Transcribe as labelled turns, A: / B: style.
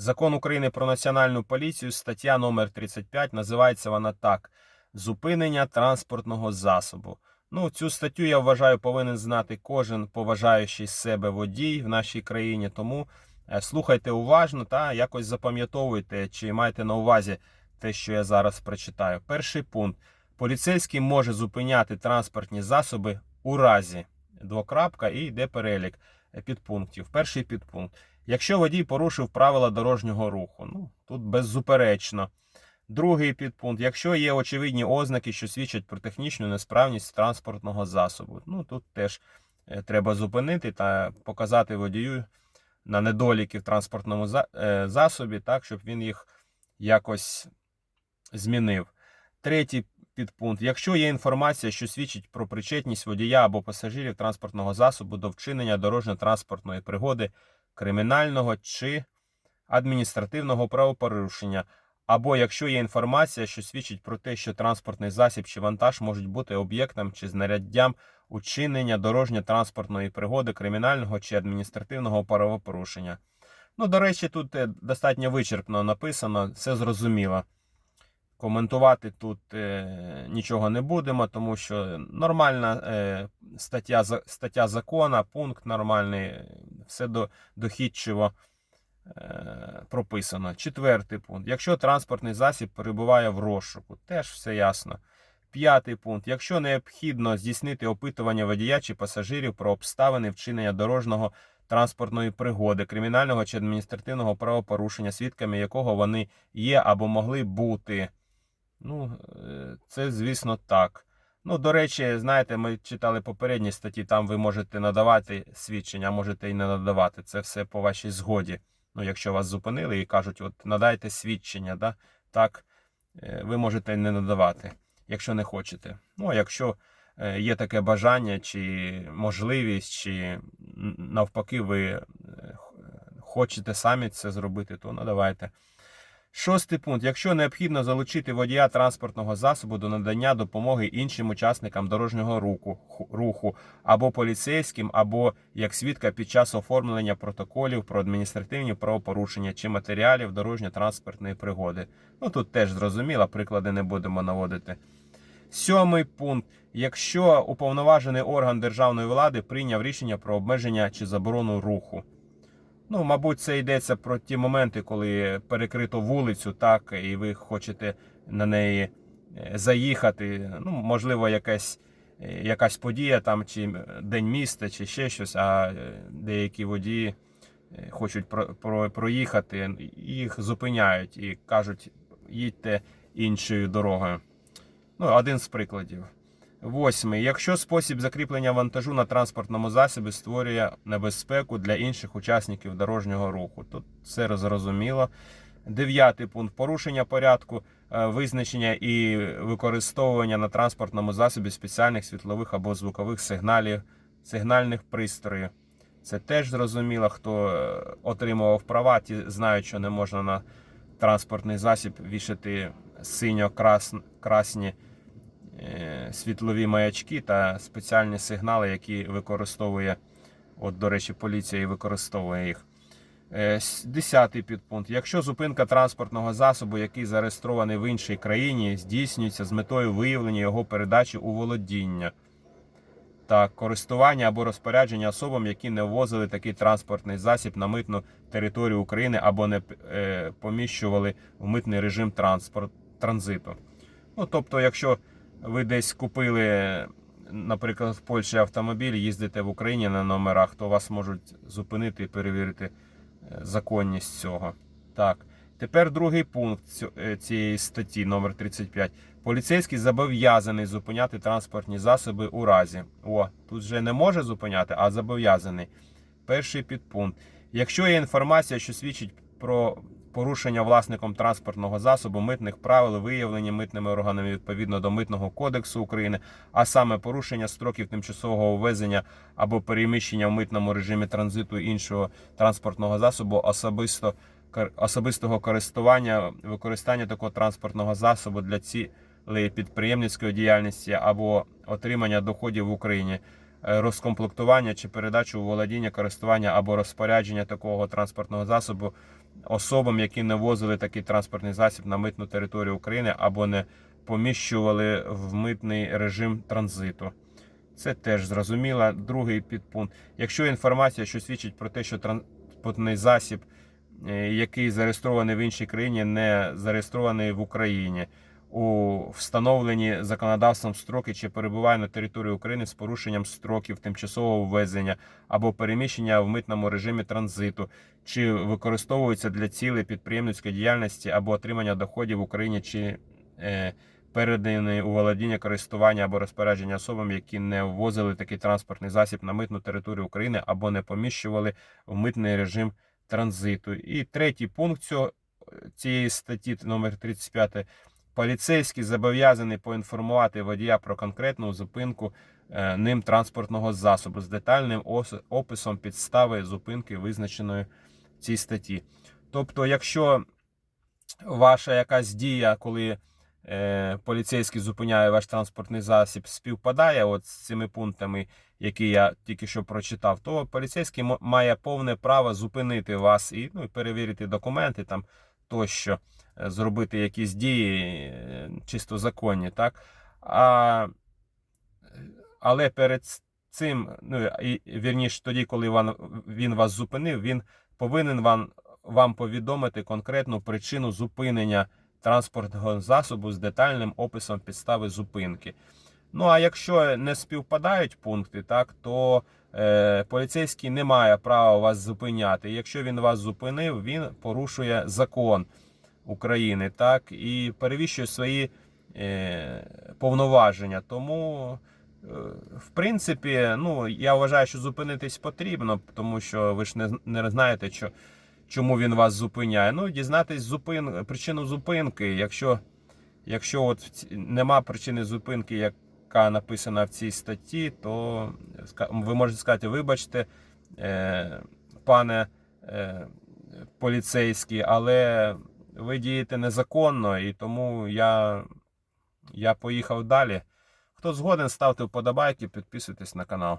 A: Закон України про національну поліцію, стаття номер 35, називається вона так: Зупинення транспортного засобу. Ну, цю статтю я вважаю повинен знати кожен поважаючий себе водій в нашій країні. Тому е, слухайте уважно та якось запам'ятовуйте, чи маєте на увазі те, що я зараз прочитаю. Перший пункт: поліцейський може зупиняти транспортні засоби у разі двокрапка і йде перелік підпунктів. Перший підпункт. Якщо водій порушив правила дорожнього руху, ну тут беззуперечно. Другий підпункт. Якщо є очевидні ознаки, що свідчать про технічну несправність транспортного засобу, ну тут теж е, треба зупинити та показати водію на недоліки в транспортному е, засобі, так, щоб він їх якось змінив. Третій підпункт. Якщо є інформація, що свідчить про причетність водія або пасажирів транспортного засобу до вчинення дорожньо-транспортної пригоди, кримінального чи адміністративного правопорушення, або якщо є інформація, що свідчить про те, що транспортний засіб чи вантаж можуть бути об'єктом чи знаряддям учинення дорожньо-транспортної пригоди, кримінального чи адміністративного правопорушення. Ну, до речі, тут е, достатньо вичерпно написано, все зрозуміло. Коментувати тут е, нічого не будемо, тому що нормальна е, стаття, стаття закона, пункт нормальний, все до, дохідчиво е, прописано. Четвертий пункт. Якщо транспортний засіб перебуває в розшуку, теж все ясно. П'ятий пункт. Якщо необхідно здійснити опитування водія чи пасажирів про обставини вчинення дорожнього транспортної пригоди, кримінального чи адміністративного правопорушення, свідками якого вони є або могли бути. Ну, е, це, звісно, так. Ну, до речі, знаєте, ми читали попередні статті, там ви можете надавати свідчення, можете і не надавати. Це все по вашій згоді. Ну, якщо вас зупинили і кажуть, от надайте свідчення, да? так е, ви можете не надавати, якщо не хочете. Ну, а якщо е, є таке бажання, чи можливість, чи навпаки, ви хочете самі це зробити, то надавайте. Шостий пункт. Якщо необхідно залучити водія транспортного засобу до надання допомоги іншим учасникам дорожнього руху, руху або поліцейським, або як свідка під час оформлення протоколів про адміністративні правопорушення чи матеріалів дорожньо-транспортної пригоди. Ну тут теж зрозуміло, приклади не будемо наводити. Сьомий пункт. Якщо уповноважений орган державної влади прийняв рішення про обмеження чи заборону руху. Ну, мабуть, це йдеться про ті моменти, коли перекрито вулицю, так, і ви хочете на неї е, заїхати. Ну, можливо, якась, е, якась подія там, чи день міста, чи ще щось, а е, деякі водії хочуть про, про, проїхати, їх зупиняють і кажуть, їдьте іншою дорогою. Ну, один з прикладів. Восьмий. Якщо спосіб закріплення вантажу на транспортному засобі створює небезпеку для інших учасників дорожнього руху. Тут все зрозуміло. Дев'ятий пункт. Порушення порядку е, визначення і використовування на транспортному засобі спеціальних світлових або звукових сигналів, сигнальних пристроїв. Це теж зрозуміло, хто е, отримував права, ті знають, що не можна на транспортний засіб вішати синьо-красні світлові маячки та спеціальні сигнали, які використовує, от, до речі, поліція і використовує їх. Е, Десятий підпункт. Якщо зупинка транспортного засобу, який зареєстрований в іншій країні, здійснюється з метою виявлення його передачі у володіння та користування або розпорядження особам, які не ввозили такий транспортний засіб на митну територію України або не е, поміщували в митний режим транспорт, транзиту. Ну, тобто, якщо ви десь купили, наприклад, в Польщі автомобіль, їздите в Україні на номерах, то вас можуть зупинити і перевірити е, законність цього. Так. Тепер другий пункт е, цієї статті, номер 35. Поліцейський зобов'язаний зупиняти транспортні засоби у разі. О, тут вже не може зупиняти, а зобов'язаний. Перший підпункт. Якщо є інформація, що свідчить про порушення власником транспортного засобу митних правил, виявлені митними органами відповідно до Митного кодексу України, а саме порушення строків тимчасового ввезення або переміщення в митному режимі транзиту іншого транспортного засобу особисто особистого користування, використання такого транспортного засобу для цілей підприємницької діяльності або отримання доходів в Україні, е, розкомплектування чи передачу у володіння, користування або розпорядження такого транспортного засобу особам, які не возили такий транспортний засіб на митну територію України або не поміщували в митний режим транзиту. Це теж зрозуміло. Другий підпункт. Якщо інформація, що свідчить про те, що транспортний засіб, е, який зареєстрований в іншій країні, не зареєстрований в Україні, у встановлені законодавством строки чи перебуває на території України з порушенням строків тимчасового ввезення або переміщення в митному режимі транзиту, чи використовуються для цілей підприємницької діяльності або отримання доходів в Україні чи е, переданий у володіння користування або розпорядження особам, які не ввозили такий транспортний засіб на митну територію України або не поміщували в митний режим транзиту. І третій пункт цього, цієї статті номер 35 поліцейський зобов'язаний поінформувати водія про конкретну зупинку е, ним транспортного засобу з детальним описом підстави зупинки, визначеної в цій статті. Тобто, якщо ваша якась дія, коли е, поліцейський зупиняє ваш транспортний засіб, співпадає от з цими пунктами, які я тільки що прочитав, то поліцейський має повне право зупинити вас і, ну, перевірити документи там тощо, е, зробити якісь дії е, чисто законні, так? А, але перед цим, ну і вірніше, тоді, коли він, він вас зупинив, він повинен вам, вам повідомити конкретну причину зупинення транспортного засобу з детальним описом підстави зупинки. Ну а якщо не співпадають пункти, так то е, поліцейський не має права вас зупиняти. Якщо він вас зупинив, він порушує закон України, так і перевищує свої е, повноваження. Тому, е, в принципі, ну я вважаю, що зупинитись потрібно, тому що ви ж не, не знаєте, що, чому він вас зупиняє. Ну, дізнатись зупин, причину зупинки. Якщо, якщо от нема причини зупинки, яка написана в цій статті, то ви можете сказати, вибачте, е, пане е, поліцейський, але ви дієте незаконно, і тому я, я поїхав далі. Хто згоден, ставте вподобайки, підписуйтесь на канал.